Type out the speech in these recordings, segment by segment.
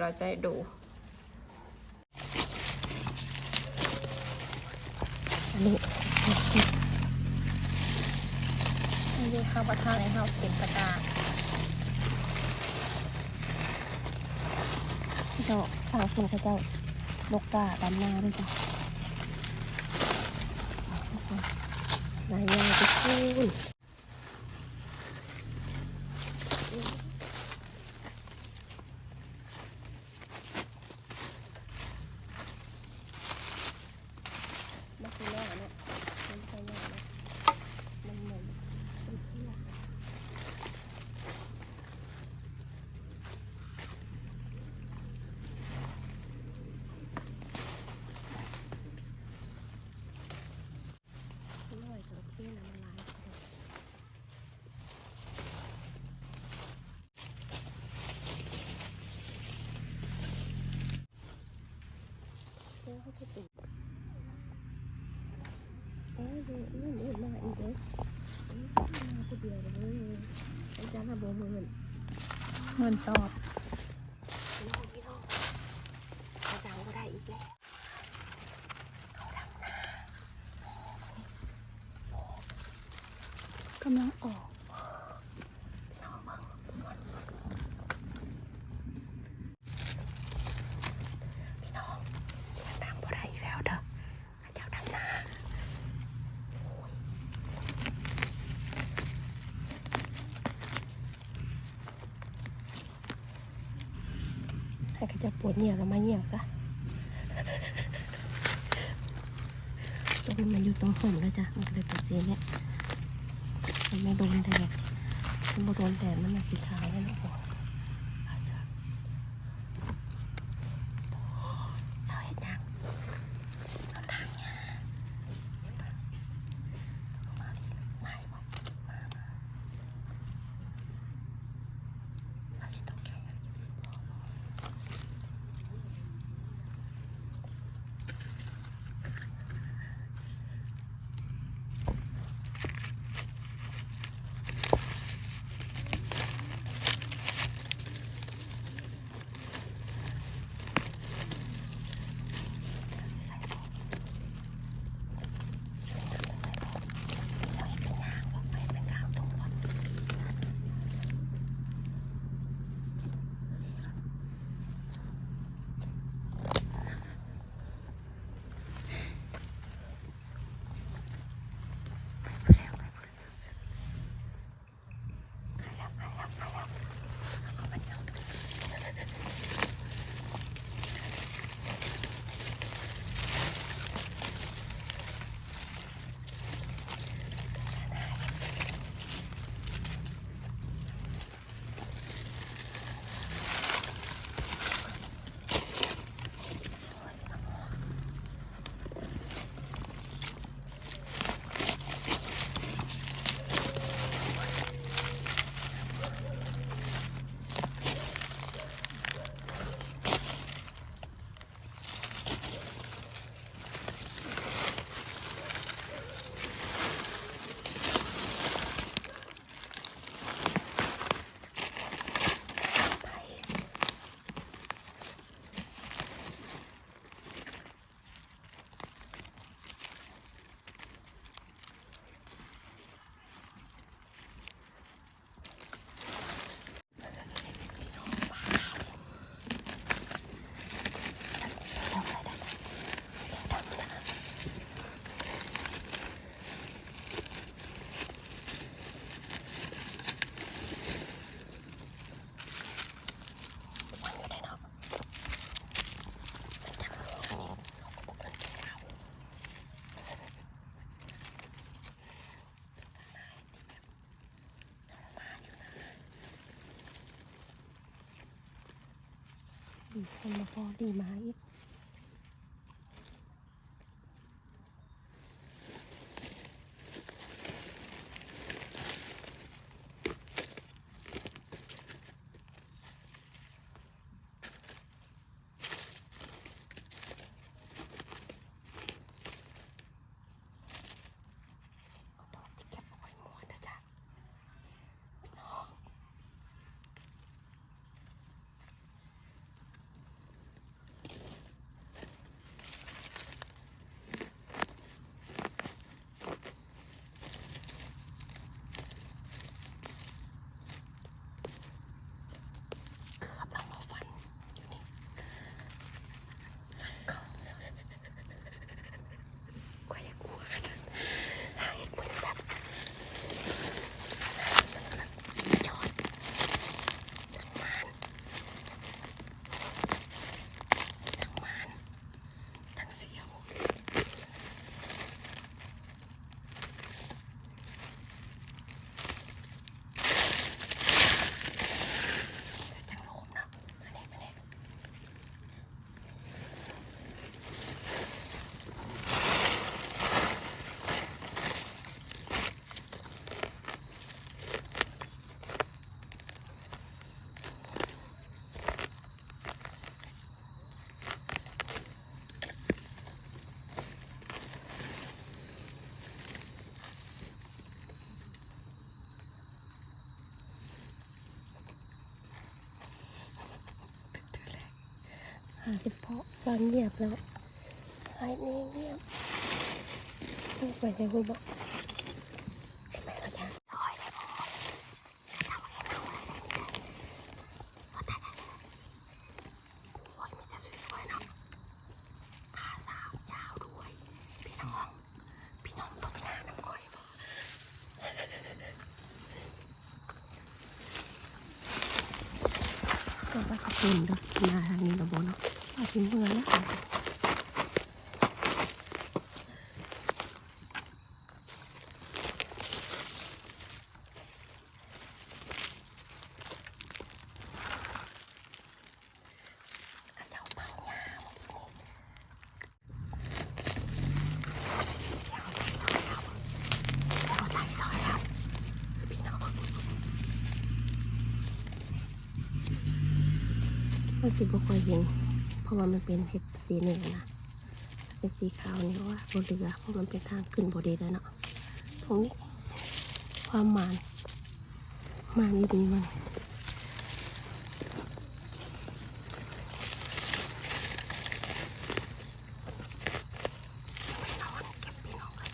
ยวเราจะดูอันนี้อันนี้ข้าวปลาท่าในข้าวเก็บกระดาษดอกทางคุณเขาเจ้าดอกกาดำนาด้วยจ้ะนายยาไปคูณมาคือแม่เนาะมันใช่แม่เนาะมันเหมือนเป็นเพื่อน อร่อยกับเพื่อนน้ำลายเพื่อเขาจะติดเอ้ยเดี๋ยวเดี๋ยวเดี๋ยวมาอีกเลยมาคนเดียวเลยอาจารย์ทำโบมือเงินเงินสอบ พี่น้องพี่น้องอาจารย์ก็ได้อีกแล้วเขาทำหน้ากำลังออก น้องมึงพี่น้องเสียงดังบ่ได้อีกแล้วเด้ออาจารย์ทำหน้าโอ้ยให้เขา จะปวดเหนียวแล้วมาเหนียวซะตัวนี้มันอยู่ตรงผมแล้วจ้ะมันเลยเป็นสีเนี้ยมันไม่โดนแดดมันบ่โดนแดดมันเป็นสีขาวแล้วนะโอ้ ดีคนมาพอดีมาอีกาเห็ดเพาะร้านเงียบแล้วหายเงียบเงียบลูกไปในหัวบอกได้บ่ทำได้ได้เอาแต่โอ้ยมีแต่สวยๆเนาะขาสาวยาวด้วยพี่น้องพี่น้องตกงานน้ำก้อยบ่ก็ว่าขอบคุณเด้อมาทางนี้เราบ่เนาะาถึงเมื่อแล้วค่ะข้าเราะว่ามันเป็นเห็ดสีเหนือนะเป็นสีขาวนี่ว่าบนเรือเพราะมันเป็นทางขึ้นบดีแล้วเนาะตรงนี้ความหมานหมานอยู่ดีมันไปนอนเก็บพี่น้องกัน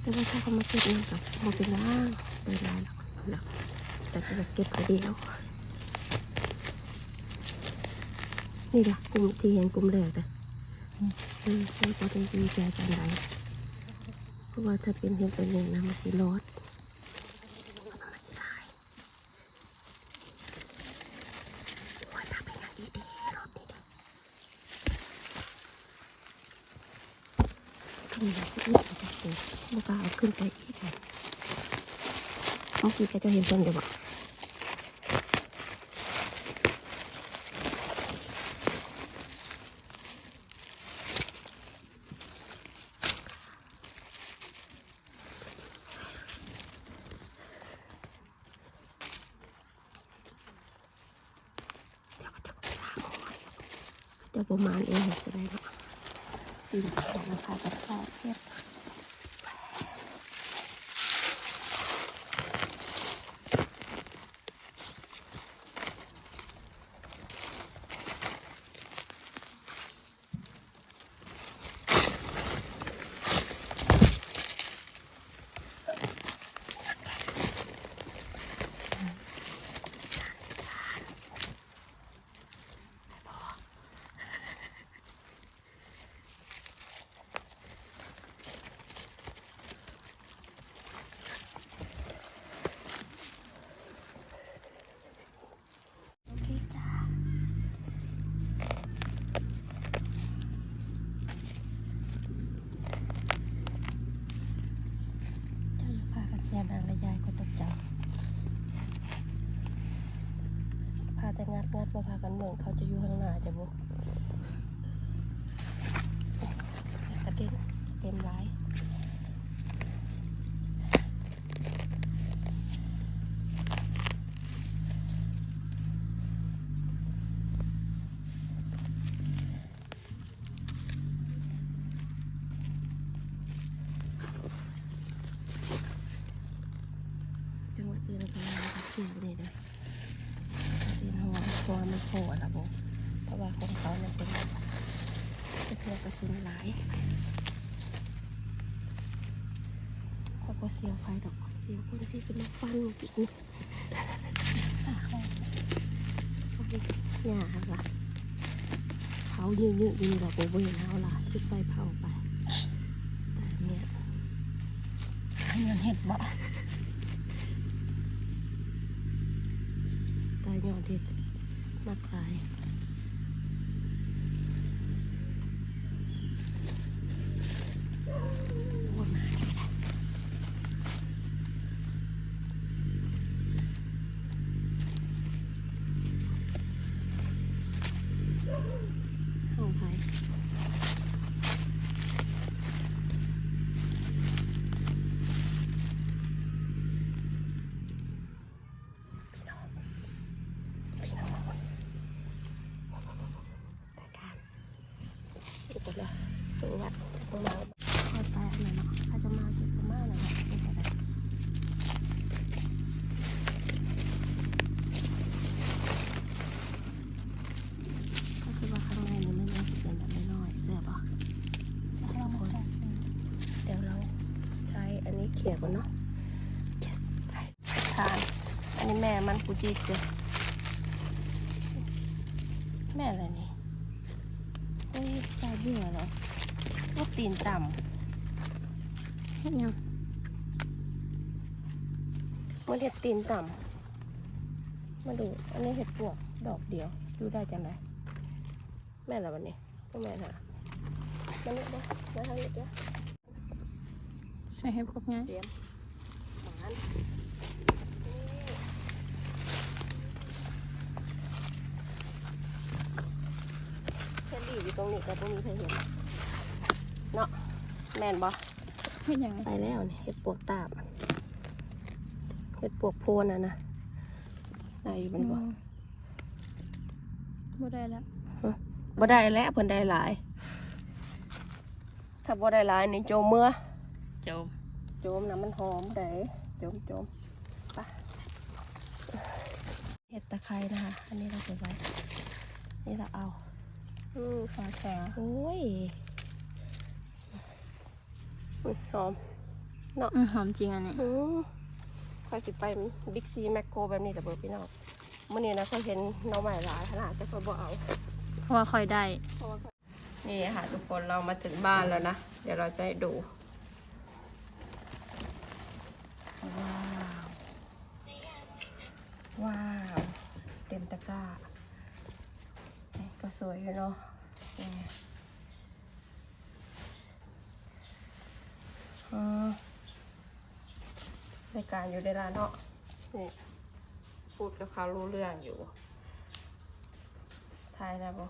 แต่ว่าถ้าเขามาเก็บเงินกับโมเป็นล่างไปลายแล้วแล้วแต่ก็จะเก็บคนเดียว นี่ล่ะกลุ่มที่เห็นกลุ่มแรกเลยอืมไม่ก็ได้ดีใจจังไรเพราะว่าถ้าเป็นเห็นตัวหนึ่งนะมันสิรอดมันสิลายโอ้ยพาไปงานดีๆรอบนี้ตรงนี้ที่นี่จะเสียบุกเอาขึ้นไปอีกเลยเมื่อกี้แกจะเห็นต้นเดียวบอก เดี๋ยวประมาณเองจะได้เนาะอืมราคากับข้าวเทียบโอเคจ้าเจ้าอย่าพากันเสียนางและยายก็ตกใจพาแต่งัดงัดมาพากัน เขาจะอยู่ข้างหน้าจะบุกกระเด็นเต็มร้ายจังหวัดอื่นเราก็ยังไม่ได้ซื้เลยนะ หัวมันโผล่ละโบเพราะว่าของเขาเนี่ยเป็นเป็นเครื่อกระสุนหลายเขาก็เสียวไฟดอกเสียวคนที่จะมาฟันกินอย่าละเผาเยืดยืดยืดดอกโบเวนเอาล่ะจุดไฟเผาไปแต่เนี่ยเงินเห็ดบ่ตายยอดเด็ด มากลายโอ้ยมาไม่ได้ห้องไผ่พี่น้องพี่น้องแต่การอุปละสูงวัดต้องมาคอยไปอันนั้นเนาะถ้าจะมาจะมาอะไรเนาะเป็นอะไร เปียกก่อนเนาะ yes ไปทาน อั นนี้แม่มันปูจิเจแม่อะไรนี่โอ้ยตาเบื่อเหรอว่าตีนต่เฮ็ดหยังำมันเห็ดตีนต่ำมาดู อันนี้เห็ดปวกดอกเดียว ดูได้จังไหมแม่ละวันนี้ก็แม่ค่ะมันเนี่ยบ่มาทางนี้เจ้าใส่ให้พวกง่ายเตรียมหวานแค่ดีอยู่ ตรงนี้ก็ต้องมีใครเห็นเนาะแม่นบ่เฮ็ดหยังไงไปแล้วนี่เห็ดปวกตาบเห็ดปวกโพนอะนะได้อยู่เป็นบ่บ่ได้แล้วบ่ได้แล้วเพิ่นได้หลาย ถ้าบ่ได้หลายนี่โจมเมื่อเจ้าโจมน้ำมันหอมได้โจมโจมไปเห็ดตะไคร้นะคะ อันนี้เราเก็บไว้ นี่เราเอา อือขาแข็งโอ้ยอุ๊ยหอมอือหอมจริงอันนี้อืมคอยสิไปบิ๊กซีแมคโครแบบนี้แต่เบอร์พี่น้องมื่อนี้นะเขาเห็นหน้องใหม่หลายขนาดแต่เขาบอกเอาเพราะว่าค่อยได้นี่ค่ะทุกคนเรามาถึงบ้านแล้วนะ เดี๋ยวเราจะให้ดู อยู่เนาะนี่อืมรายการอยู่ในร้านเนาะนี่พูดกับเขารู้เรื่องอยู่ทายได้ปะ